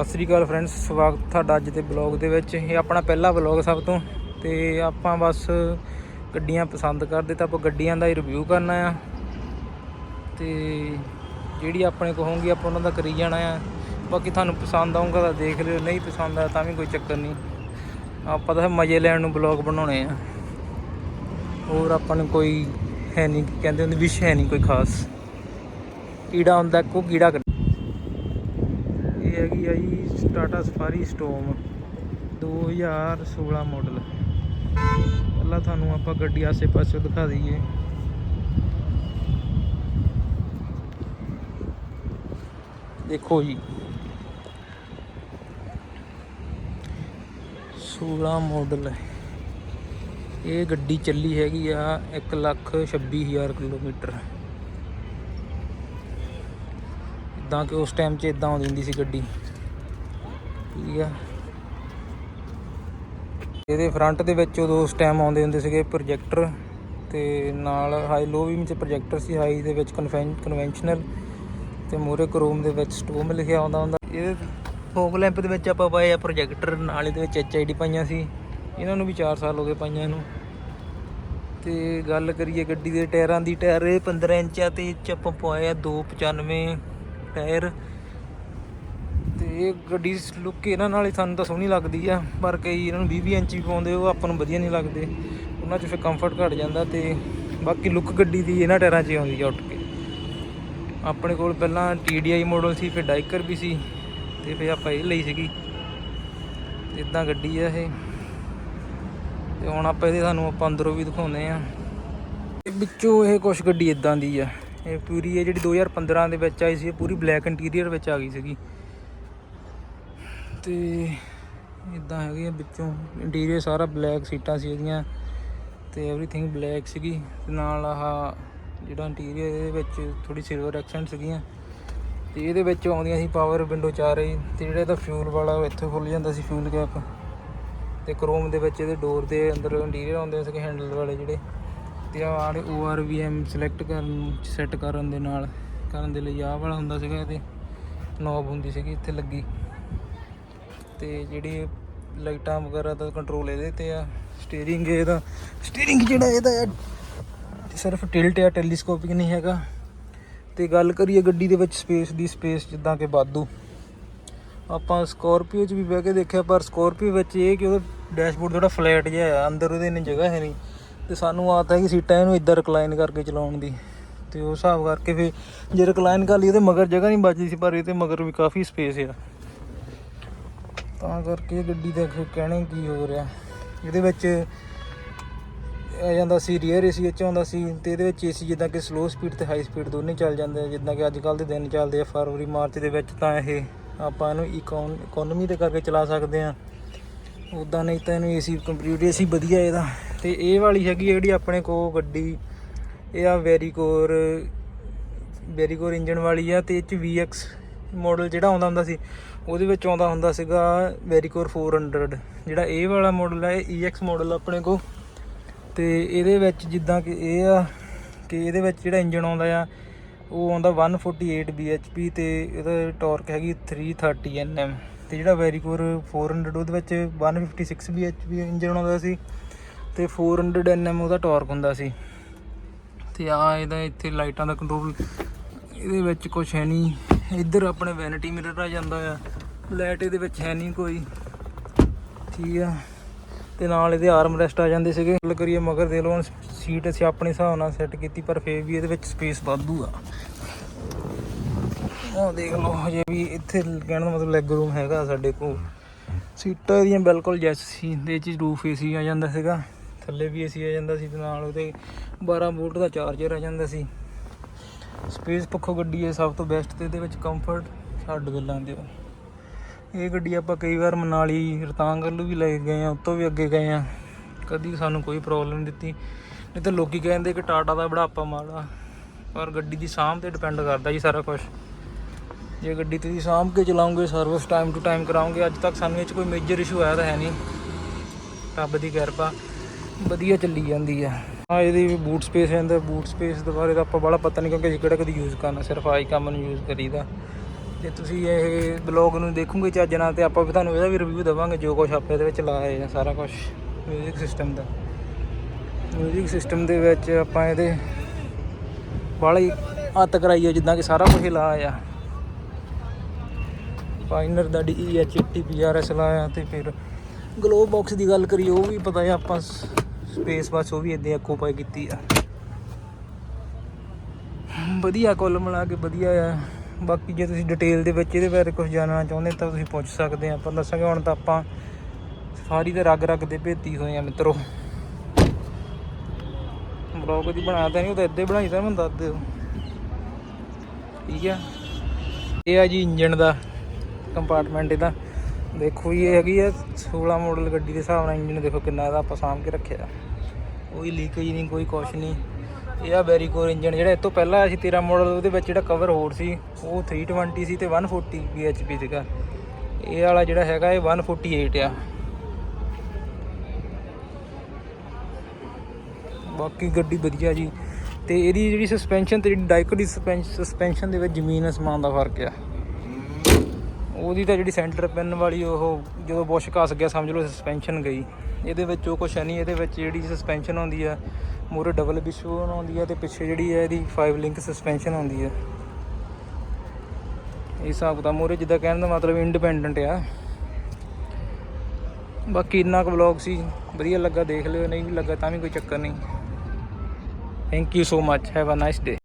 ਸਤਿ ਸ੍ਰੀ ਅਕਾਲ friends ਸਵਾਗਤ ਤੁਹਾਡਾ ਅੱਜ ਦੇ ਬਲੌਗ ਦੇ ਵਿੱਚ। ਇਹ ਆਪਣਾ ਪਹਿਲਾ ਬਲੌਗ ਸਭ ਤੋਂ, ਤੇ ਆਪਾਂ ਬਸ ਗੱਡੀਆਂ ਪਸੰਦ ਕਰਦੇ ਤਾਂ ਆਪਾਂ ਗੱਡੀਆਂ ਦਾ ਹੀ ਰਿਵਿਊ ਕਰਨਾ ਆ। ਤੇ ਜਿਹੜੀ ਆਪਣੇ ਕੋ ਹੋਊਗੀ, ਆਪਾਂ ਉਹਨਾਂ ਦਾ ਕਰੀ ਜਾਣਾ ਆ। ਬਾਕੀ ਤੁਹਾਨੂੰ ਪਸੰਦ ਆਊਗਾ ਤਾਂ ਦੇਖ ਲਿਓ, ਨਹੀਂ ਪਸੰਦ ਆ ਤਾਂ ਵੀ ਕੋਈ ਚੱਕਰ ਨਹੀਂ। ਆਪਾਂ ਤਾਂ ਮਜ਼ੇ ਲੈਣ ਨੂੰ ਬਲੌਗ ਬਣਾਉਣੇ ਆ। ਹੋਰ ਆਪਾਂ ਨੂੰ ਕੋਈ ਹੈ ਨਹੀਂ, ਕਹਿੰਦੇ ਹੁੰਦੇ ਵਿਸ਼ ਹੈ ਨਹੀਂ ਕੋਈ ਖਾਸ। ਕੀੜਾ ਹੁੰਦਾ ਕੋ ਕੀੜਾ ਕੱਢ ਇਹ ਹੈਗੀ ਆ ਜੀ ਟਾਟਾ ਸਫਾਰੀ ਸਟੋਮ 2016 ਮਾਡਲ ਪਹਿਲਾਂ ਤੁਹਾਨੂੰ ਆਪਾਂ ਗੱਡੀ ਆਸੇ ਪਾਸੇ ਦਿਖਾ ਦਈਏ। ਦੇਖੋ ਜੀ। 16 ਮਾਡਲ ਹੈ ਇਹ ਗੱਡੀ ਚੱਲੀ ਹੈਗੀ ਆ 1 ਲੱਖ 26000 ਕਿਲੋਮੀਟਰ। ਇਦਾਂ ਕਿ ਉਸ ਟਾਈਮ 'ਚ ਇਦਾਂ ਆਉਂਦੀ ਹੁੰਦੀ ਸੀ ਗੱਡੀ। ਠੀਕ ਆ। ਇਹਦੇ ਫਰੰਟ ਦੇ ਵਿੱਚ ਉਦੋਂ ਉਸ ਟਾਈਮ ਆਉਂਦੇ ਹੁੰਦੇ ਸੀਗੇ ਪ੍ਰੋਜੈਕਟਰ ਤੇ ਨਾਲ ਹਾਈ ਲੋ ਵੀ ਵਿੱਚ ਪ੍ਰੋਜੈਕਟਰ ਸੀ ਹਾਈ ਦੇ ਵਿੱਚ ਕਨਵੈਨਸ਼ਨਲ ਤੇ ਮੂਰੇ ਕਰੋਮ ਦੇ ਵਿੱਚ ਸਟੋਮ ਲਿਖਿਆ ਆਉਂਦਾ ਹੁੰਦਾ। ਇਹਦੇ ਫੋਗ ਲੈਂਪ ਦੇ ਵਿੱਚ ਆਪਾਂ ਪਾਏ ਆ ਪ੍ਰੋਜੈਕਟਰ ਨਾਲ ਇਹਦੇ ਵਿੱਚ ਐਚਆਈਡੀ ਪਾਈਆਂ ਸੀ। ਇਹਨਾਂ ਨੂੰ ਵੀ 4 ਸਾਲ ਹੋ ਗਏ ਪਾਈਆਂ ਨੂੰ ਤੇ ਗੱਲ ਕਰੀਏ ਗੱਡੀ ਦੇ ਟਾਇਰਾਂ ਦੀ, ਟਾਇਰ ਇਹ 15 ਇੰਚ ਆ ਤੇ ਇਹ 'ਚ ਆਪਾਂ ਪਵਾਏ ਆ 295 ਟਾਇਰ ਤੇ ਇਹ ਗੱਡੀ ਲੁੱਕ ਇਹਨਾਂ ਨਾਲ ਹੀ ਸਾਨੂੰ ਤਾਂ ਸੋਹਣੀ ਲੱਗਦੀ ਆ, ਪਰ ਕਈ ਇਹਨਾਂ ਨੂੰ 20 20 ਇੰਚ ਵੀ ਪਾਉਂਦੇ, ਉਹ ਆਪਾਂ ਨੂੰ ਵਧੀਆ ਨਹੀਂ ਲੱਗਦੇ। ਉਹਨਾਂ 'ਚ ਫਿਰ ਕੰਫਰਟ ਘਟ ਜਾਂਦਾ ਤੇ ਬਾਕੀ ਲੁੱਕ ਗੱਡੀ ਦੀ ਇਹਨਾਂ ਟਾਇਰਾਂ 'ਚ ਹੀ ਆਉਂਦੀ ਆ ਉੱਠ ਕੇ। ਆਪਣੇ ਕੋਲ ਪਹਿਲਾਂ TDI ਮਾਡਲ ਸੀ, ਫਿਰ ਡਾਈਕਰ ਵੀ ਸੀ ਤੇ ਫਿਰ ਆਪਾਂ ਇਹ ਲਈ ਸੀਗੀ। ਇਦਾਂ ਗੱਡੀ ਆ ਇਹ। ਤੇ ਹੁਣ ਆਪਾਂ ਇਹਦੇ ਤੁਹਾਨੂੰ ਆਪਾਂ ਅੰਦਰੋਂ ਵੀ ਦਿਖਾਉਂਦੇ ਆ। ਇਹ ਵਿੱਚੋਂ ਇਹ ਕੁਛ ਗੱਡੀ ਇਦਾਂ ਦੀ ਆ। ਇਹ ਪੂਰੀ ਹੈ ਜਿਹੜੀ 2015 ਦੇ ਵਿੱਚ ਆਈ ਸੀ, ਇਹ ਪੂਰੀ ਬਲੈਕ ਇੰਟੀਰੀਅਰ ਵਿੱਚ ਆ ਗਈ ਸੀਗੀ। ਤੇ ਇਦਾਂ ਹੈਗੀ ਆ ਵਿੱਚੋਂ ਇੰਟੀਰੀਅਰ ਸਾਰਾ ਬਲੈਕ ਸੀਟਾਂ ਸੀ ਇਹਦੀਆਂ ਤੇ ਐਵਰੀਥਿੰਗ ਬਲੈਕ ਸੀਗੀ ਤੇ ਨਾਲ ਆਹ ਜਿਹੜਾ ਇੰਟੀਰੀਅਰ ਇਹਦੇ ਵਿੱਚ ਥੋੜੀ ਸਿਲਵਰ ਐਕਸੈਂਟ ਸੀਗੀਆਂ ਤੇ ਇਹਦੇ ਵਿੱਚ ਆਉਂਦੀਆਂ ਸੀ ਪਾਵਰ ਵਿੰਡੋ ਚਾਰੇ ਤੇ ਜਿਹੜਾ ਇਹਦਾ ਫਿਊਲ ਵਾਲਾ ਉਹ ਇੱਥੇ ਖੁੱਲ ਜਾਂਦਾ ਸੀ ਫਿਊਲ ਕੈਪ ਤੇ ਕ੍ਰੋਮ ਦੇ ਵਿੱਚ ਇਹਦੇ ਡੋਰ ਦੇ ਅੰਦਰ ਇੰਟੀਰੀਅਰ ਆਉਂਦੇ ਸੀਗੇ ਹੈਂਡਲ ਵਾਲੇ ਜਿਹੜੇ। ਤੇ ਆਹ ਆੜੇ ORVM ਸਿਲੈਕਟ ਕਰਨ ਸੈੱਟ ਕਰਨ ਦੇ ਨਾਲ, ਕਰਨ ਦੇ ਲਈ ਆਹ ਵਾਲਾ ਹੁੰਦਾ ਸੀਗਾ ਇਹਦੇ ਨੌਬ ਹੁੰਦੀ ਸੀਗੀ ਇੱਥੇ ਲੱਗੀ। ਤੇ ਜਿਹੜੀ ਲਾਈਟਾਂ ਵਗੈਰਾ ਦਾ ਕੰਟਰੋਲ ਇਹਦੇ ਤੇ ਆ ਸਟੀਅਰਿੰਗ ਇਹਦਾ ਸਟੀਅਰਿੰਗ ਜਿਹੜਾ ਇਹਦਾ ਆ ਸਿਰਫ ਟਿਲਟ ਆ ਟੈਲੀਸਕੋਪਿਕ ਨਹੀਂ ਹੈਗਾ। ਤੇ ਗੱਲ ਕਰੀਏ ਗੱਡੀ ਦੇ ਵਿੱਚ ਸਪੇਸ ਦੀ ਸਪੇਸ ਜਿੱਦਾਂ ਕਿ ਵਾਧੂ। ਆਪਾਂ ਸਕੋਰਪੀਓ 'ਚ ਵੀ ਬਹਿ ਕੇ ਦੇਖਿਆ, ਪਰ ਸਕੋਰਪੀਓ ਵਿੱਚ ਇਹ ਕਿ ਉਹਦਾ ਡੈਸ਼ਬੋਰਡ ਥੋੜਾ ਫਲੈਟ ਜਿਹਾ ਆ, ਅੰਦਰ ਉਹਦੇ ਇੰਨੀ ਜਗ੍ਹਾ ਹੈ ਨਹੀਂ। ਤੇ ਸਾਨੂੰ ਆਦਤ ਹੈ ਕਿ ਸੀਟਾਂ ਇਹਨੂੰ ਇੱਦਾਂ ਰਿਕਲਾਈਨ ਕਰਕੇ ਚਲਾਉਣ ਦੀ। ਤੇ ਉਸ ਹਿਸਾਬ ਕਰਕੇ ਫਿਰ ਜੇ ਰਿਕਲਾਈਨ ਕਰ ਲਈ ਉਹਦੇ ਮਗਰ ਜਗ੍ਹਾ ਨਹੀਂ ਬਚਦੀ ਸੀ, ਪਰ ਇਹਦੇ ਮਗਰ ਵੀ ਕਾਫੀ ਸਪੇਸ ਆ। ਤਾਂ ਕਰਕੇ ਗੱਡੀ ਦਾ ਕਹਿਣੇ ਕੀ ਹੋ ਰਿਹਾ। ਇਹਦੇ ਵਿੱਚ ਆ ਜਾਂਦਾ ਸੀ ਰੀਅਰ ਏਸੀ ਵਿੱਚ ਆਉਂਦਾ ਸੀ ਤੇ ਇਹਦੇ ਵਿੱਚ ਏਸੀ ਜਿੱਦਾਂ ਕਿ ਸਲੋ ਸਪੀਡ ਤੇ ਹਾਈ ਸਪੀਡ ਦੋਨੇ ਚੱਲ ਜਾਂਦੇ ਆ, ਜਿੱਦਾਂ ਕਿ ਅੱਜ ਕੱਲ ਦੇ ਦਿਨ ਚੱਲਦੇ ਆ ਫਰਵਰੀ ਮਾਰਚ ਦੇ ਵਿੱਚ ਤਾਂ ਇਹ ਆਪਾਂ ਇਹਨੂੰ ਇਕੋਨ ਇਕਨੋਮੀ ਤੇ ਕਰਕੇ ਚਲਾ ਸਕਦੇ ਆ। ਉਦਾਂ ਨਹੀਂ ਤਾਂ ਇਹਨੂੰ ਏਸੀ ਕੰਪਲੀਟ ਏਸੀ ਵਧੀਆ ਇਹਦਾ। ਤੇ ਇਹ ਵਾਲੀ ਹੈਗੀ ਜਿਹੜੀ ਆਪਣੇ ਕੋ ਗੱਡੀ, ਇਹ ਆ ਵੈਰੀਕੋਰ ਵੈਰੀਕੋਰ ਇੰਜਨ ਵਾਲੀ ਆ ਤੇ ਇਹ ਚ VX ਮਾਡਲ ਜਿਹੜਾ ਆਉਂਦਾ ਹੁੰਦਾ ਸੀ, ਉਹਦੇ ਵਿੱਚ ਆਉਂਦਾ ਹੁੰਦਾ ਸੀਗਾ ਵੈਰੀਕੋਰ 400 ਜਿਹੜਾ ਇਹ ਵਾਲਾ ਮਾਡਲ ਹੈ ਇਹ EX ਮਾਡਲ ਆਪਣੇ ਕੋ ਤੇ ਇਹਦੇ ਵਿੱਚ ਜਿੱਦਾਂ ਕਿ ਇਹ ਆ ਕਿ ਇਹਦੇ ਵਿੱਚ ਜਿਹੜਾ ਇੰਜਨ ਆਉਂਦਾ ਆ, ਉਹ ਆਉਂਦਾ 148 bhp ਤੇ ਇਹਦਾ ਟਾਰਕ ਹੈਗੀ 330 nm ਤੇ ਜਿਹੜਾ ਵੈਰੀਕੋਰ 400 ਉਹਦੇ ਵਿੱਚ 156 bhp ਇੰਜਨ ਆਉਂਦਾ ਸੀ। ਤੇ 400 nm ਉਹਦਾ ਟਾਰਕ ਹੁੰਦਾ ਸੀ। ਤੇ ਆ ਇਹਦਾ ਇੱਥੇ ਲਾਈਟਾਂ ਦਾ ਕੰਟਰੋਲ ਇਹਦੇ ਵਿੱਚ ਕੁਝ ਹੈ ਨਹੀਂ। ਇੱਧਰ ਆਪਣੇ ਵੈਨਿਟੀ ਮਿਰਰ ਆ ਜਾਂਦਾ ਆ। ਲਾਈਟ ਇਹਦੇ ਵਿੱਚ ਹੈ ਨਹੀਂ ਕੋਈ। ਠੀਕ ਆ। ਤੇ ਨਾਲ ਇਹਦੇ ਆਰਮ ਰੈਸਟ ਆ ਜਾਂਦੇ ਸੀਗੇ। ਗੱਲ ਕਰੀਏ ਮਗਰ ਦੇ ਲਓ ਸੀਟ ਅਸੀਂ ਆਪਣੇ ਹਿਸਾਬ ਨਾਲ ਸੈੱਟ ਕੀਤੀ, ਪਰ ਫੇਰ ਵੀ ਇਹਦੇ ਵਿੱਚ ਸਪੇਸ ਵਾਧੂ ਆ। ਉਹ ਦੇਖ ਲਓ, ਹਜੇ ਵੀ ਇੱਥੇ ਕਹਿਣ ਦਾ ਮਤਲਬ ਲੈਗ ਰੂਮ ਹੈਗਾ ਸਾਡੇ ਕੋਲ। ਸੀਟਾਂ ਇਹਦੀਆਂ ਬਿਲਕੁਲ ਜੈਸ ਸੀ ਦੇ ਚ ਰੂਫ ਏਸੀ ਆ ਜਾਂਦਾ ਸੀਗਾ। ਥੱਲੇ ਵੀ ਏਸੀ ਆ ਜਾਂਦਾ ਸੀ ਤੇ ਨਾਲ ਉਹਦੇ 12 ਵੋਲਟ ਦਾ ਚਾਰਜਰ ਆ ਜਾਂਦਾ ਸੀ। ਸਪੇਸ ਪੱਖੋਂ ਗੱਡੀ ਹੈ ਸਭ ਤੋਂ ਬੈਸਟ ਤੇ ਇਹਦੇ ਵਿੱਚ ਕੰਫਰਟ ਛੱਡ ਗੱਲਾਂ ਦਿਓ ਇਹ ਗੱਡੀ ਆਪਾਂ ਕਈ ਵਾਰ ਮਨਾਲੀ, ਰਤਾਂਗ ਵੱਲੋਂ ਵੀ ਲੈ ਕੇ ਗਏ ਆ ਉਤੋਂ ਵੀ ਅੱਗੇ ਗਏ ਆ ਕਦੀ ਸਾਨੂੰ ਕੋਈ ਪ੍ਰੋਬਲਮ ਨਹੀਂ ਦਿੱਤੀ। ਨਹੀਂ ਤਾਂ ਲੋਕੀ ਕਹਿੰਦੇ ਕਿ ਟਾਟਾ ਦਾ ਬੜਾਪਾ ਮਾੜਾ, ਪਰ ਗੱਡੀ ਦੀ ਸਾਂਭ ਤੇ ਡਿਪੈਂਡ ਕਰਦਾ ਜੀ ਸਾਰਾ ਕੁਝ ਜੇ ਗੱਡੀ ਤੁਸੀਂ ਸਾਂਭ ਕੇ ਚਲਾਉਂਗੇ ਸਰਵਿਸ ਟਾਈਮ ਟੂ ਟਾਈਮ ਕਰਾਉਂਗੇ, ਅੱਜ ਤੱਕ ਸਾਨੂੰ ਇਹ 'ਚ ਕੋਈ ਮੇਜਰ ਇਸ਼ੂ ਆਇਆ ਤਾਂ ਹੈ ਨਹੀਂ। ਰੱਬ ਦੀ ਕਿਰਪਾ। ਵਧੀਆ ਚੱਲੀ ਜਾਂਦੀ ਆ। ਆ ਇਹਦੀ ਬੂਟ ਸਪੇਸ ਹੈ ਬੂਟ ਸਪੇਸ ਦੇ ਬਾਰੇ ਤਾਂ ਆਪਾਂ ਬੜਾ ਪਤਾ ਨਹੀਂ, ਕਿਉਂਕਿ ਅਸੀਂ ਕਿਹੜਾ ਕਦੀ ਯੂਜ਼ ਕਰਨਾ, ਸਿਰਫ ਆਈ ਕੰਮ ਨੂੰ ਯੂਜ਼ ਕਰੀਦਾ। ਜੇ ਤੁਸੀਂ ਇਹ ਬਲੌਗ ਨੂੰ ਦੇਖੋਗੇ ਚੱਜ ਨਾਲ, ਤੇ ਆਪਾਂ ਵੀ ਤੁਹਾਨੂੰ ਇਹਦਾ ਵੀ ਰਿਵਿਊ ਦੇਵਾਂਗੇ, ਜੋ ਕੁਝ ਆਪਾਂ ਇਹਦੇ ਵਿੱਚ ਲਾਇਆ ਹੈ, ਸਾਰਾ ਕੁਝ ਮਿਊਜ਼ਿਕ ਸਿਸਟਮ ਦਾ। ਮਿਊਜ਼ਿਕ ਸਿਸਟਮ ਦੇ ਵਿੱਚ ਆਪਾਂ ਇਹਦੇ ਬਾਹਲੀ ਹੱਥ ਕਰਾਈਏ ਜਿੱਦਾਂ ਕਿ ਸਾਰਾ ਕੁਝ ਲਾਇਆ ਆ। ਪਾਈਨਰ ਦਾ D H T P R S ਲਾਇਆ, ਤੇ ਫਿਰ ਗਲੋ ਬਾਕਸ ਦੀ ਗੱਲ ਕਰੀਏ, ਉਹ ਵੀ ਪਤਾ ਹੈ ਆਪਾਂ ਸਪੇਸ ਬਸ ਉਹ ਵੀ ਇਦਾਂ ਆਕੂਪਾਈ ਕੀਤੀ ਆ। ਵਧੀਆ ਕੁੱਲ ਬਣਾ ਕੇ ਵਧੀਆ ਆ। ਬਾਕੀ ਜੇ ਤੁਸੀਂ ਡਿਟੇਲ ਦੇ ਵਿੱਚ ਇਹਦੇ ਬਾਰੇ ਕੁਝ ਜਾਣਨਾ ਚਾਹੁੰਦੇ ਤਾਂ ਤੁਸੀਂ ਪੁੱਛ ਸਕਦੇ ਆ। ਆਪਾਂ ਦੱਸਾਂਗੇ ਹੁਣ ਤਾਂ ਆਪਾਂ ਸਾਰੀ ਤੇ ਰਗ ਰਗ ਦੇ ਭੇਤੀ ਹੋਏ ਆ ਮਿੱਤਰੋ। ਬਲੌਗ ਦੀ ਬਣਾਇਆ ਤਾਂ ਨਹੀਂ, ਉਹ ਤਾਂ ਇੱਦਾਂ ਹੀ ਬਣਾਈ ਤਾਂ ਮੈਨੂੰ ਦੱਸ ਦਿਓ। ਠੀਕ ਆ। ਇਹ ਆ ਜੀ ਇੰਜਨ ਦਾ ਕੰਪਾਰਟਮੈਂਟ ਇਹਦਾ। ਦੇਖੋ ਜੀ ਇਹ ਹੈਗੀ ਆ 16 ਮਾਡਲ ਗੱਡੀ ਦੇ ਹਿਸਾਬ ਨਾਲ ਇੰਜਨ ਦੇਖੋ ਕਿੰਨਾ ਇਹਦਾ ਆਪਾਂ ਸਾਂਭ ਕੇ ਰੱਖਿਆ। ਕੋਈ ਲੀਕੇਜ ਨਹੀਂ, ਕੋਈ ਕੁਛ ਨਹੀਂ। ਇਹ ਆ ਵੈਰੀਕੋਰ ਇੰਜਨ ਜਿਹੜਾ ਇਹ ਤੋਂ ਪਹਿਲਾਂ ਸੀ 13 ਮਾਡਲ ਉਹਦੇ ਵਿੱਚ ਜਿਹੜਾ ਕਵਰ ਹੋਰ ਸੀ, ਉਹ 320 ਸੀ ਤੇ 140 bhp ਸੀਗਾ। ਇਹ ਵਾਲਾ ਜਿਹੜਾ ਹੈਗਾ, ਇਹ 148 ਆ। ਬਾਕੀ ਗੱਡੀ ਵਧੀਆ ਜੀ। ਤੇ ਇਹਦੀ ਜਿਹੜੀ ਸਸਪੈਂਸ਼ਨ ਤੇ ਜਿਹੜੀ ਡਾਈਕੋ ਦੀ ਸਸਪੈਂਸ਼ਨ ਦੇ ਵਿੱਚ ਜ਼ਮੀਨ ਅਸਮਾਨ ਦਾ ਫ਼ਰਕ ਆ। ਉਹਦੀ ਤਾਂ ਜਿਹੜੀ ਸੈਂਟਰ ਪਿੰਨ ਵਾਲੀ ਉਹ ਜਦੋਂ ਬੁਸ਼ ਘਸ ਗਿਆ, ਸਮਝ ਲਓ ਸਸਪੈਂਸ਼ਨ ਗਈ। ਇਹਦੇ ਵਿੱਚ ਉਹ ਕੁਛ ਹੈ ਨਹੀਂ ਇਹਦੇ ਵਿੱਚ ਜਿਹੜੀ ਸਸਪੈਂਸ਼ਨ ਹੁੰਦੀ ਆ ਮੂਰੇ ਡਬਲ ਬਿਸ਼ੂਨ ਆਉਂਦੀ ਆ ਤੇ ਪਿੱਛੇ ਜਿਹੜੀ ਆ ਇਹਦੀ 5 ਲਿੰਕ ਸਸਪੈਂਸ਼ਨ ਆਉਂਦੀ ਆ। ਇਹ ਹਿਸਾਬ ਦਾ ਮੂਰੇ ਜਿੱਦਾਂ ਕਹਿਣ ਦਾ ਮਤਲਬ ਇੰਡੀਪੈਂਡੈਂਟ ਆ। ਬਾਕੀ ਇੰਨਾ ਕੁ ਵਲੌਗ ਸੀ, ਵਧੀਆ ਲੱਗਾ, ਦੇਖ ਲਿਓ, ਨਹੀਂ ਵੀ ਲੱਗਾ ਤਾਂ ਵੀ ਕੋਈ ਚੱਕਰ ਨਹੀਂ। Thank you so much have a nice day